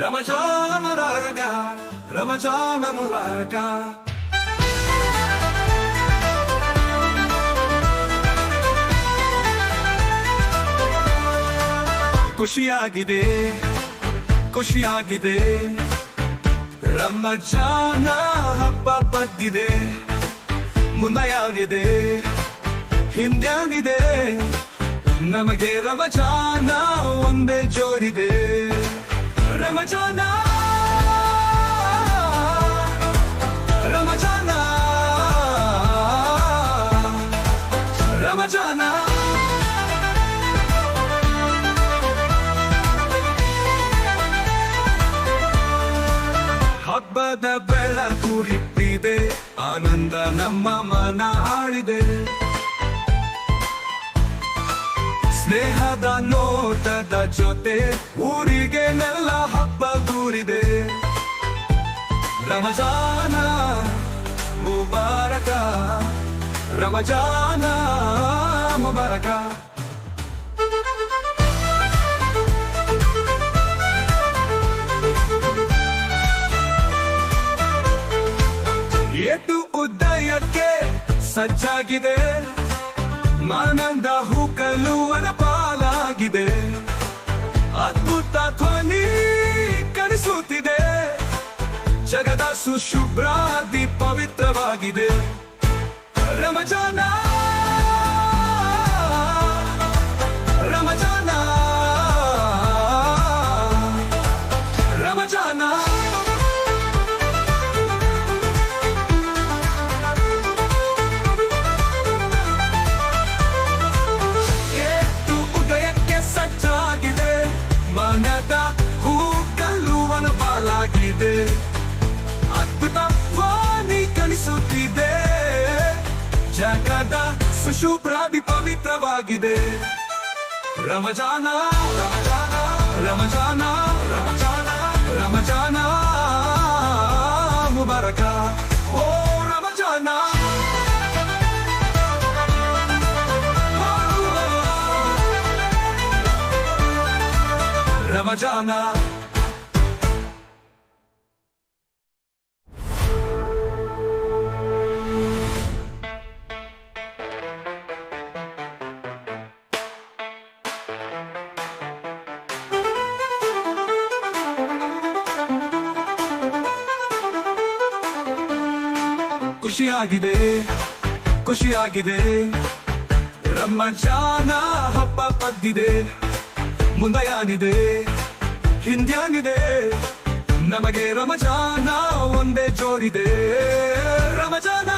ರಮಜಾನ ಖುಷಿಯಾಗಿದೆ ಖುಷಿಯಾಗಿದೆ. ರಮಜಾನ ಹಬ್ಬ ಬಂದಿದೆ ಮುಂದೆಯಾಗಿದೆ ಹಿಂದಾಗಿದೆ ನಮಗೆ ರಮಜಾನ ಒಂದೇ ಜೋರಿದೆ. ರಮಜಾನ ರಮಜಾನ ರಮಜಾನ ಹಬ್ಬದ ಬೆಳಕು ಹಿಟ್ಟಿದೆ ಆನಂದ ನಮ್ಮ ಮನ ಆಳಿದೆ. ಸ್ನೇಹದ ನೋಟದ ಜೊತೆ ಊರಿಗೆ ನೆಲ್ಲ ರಮಜಾನ ಮುಬಾರಕ ರಮಜಾನ ಮುಬಾರಕ ಎಟ್ಟು ಉದಯಕ್ಕೆ ಸಜ್ಜಾಗಿದೆ. ಮಾನಂದ ಹೂಕಲು ಪಾಲಾಗಿದೆ. ಅದ್ಭುತ ಧ್ವನಿ ಜಗದ ಸುಶುಭ್ರಾದಿ ಪವಿತ್ರವಾಗಿದೆ. ರಮಜಾನ ಸುಶುಭ್ರಾದಿ ಪವಿತ್ರವಾಗಿದೆ. ರಮಜಾನ ರಮಜಾನ ರಮಜಾನ ರಮಜಾನ ರಮಜಾನ ಮುಬಾರಕ. ಓ ರಮಜಾನ. ರಮಜಾನ. ಖುಷಿಯಾಗಿದೆ ಖುಷಿಯಾಗಿದೆ. ರಮಜಾನ ಹಬ್ಬ ಪದ್ದಿದೆ ಮುಂದೆಯಾಗಿದೆ ಹಿಂದ್ಯಾಗಿದೆ. ನಮಗೆ ರಮಜಾನ ಒಂದೇ ಜೋರಿದೆ. ರಮಜಾನ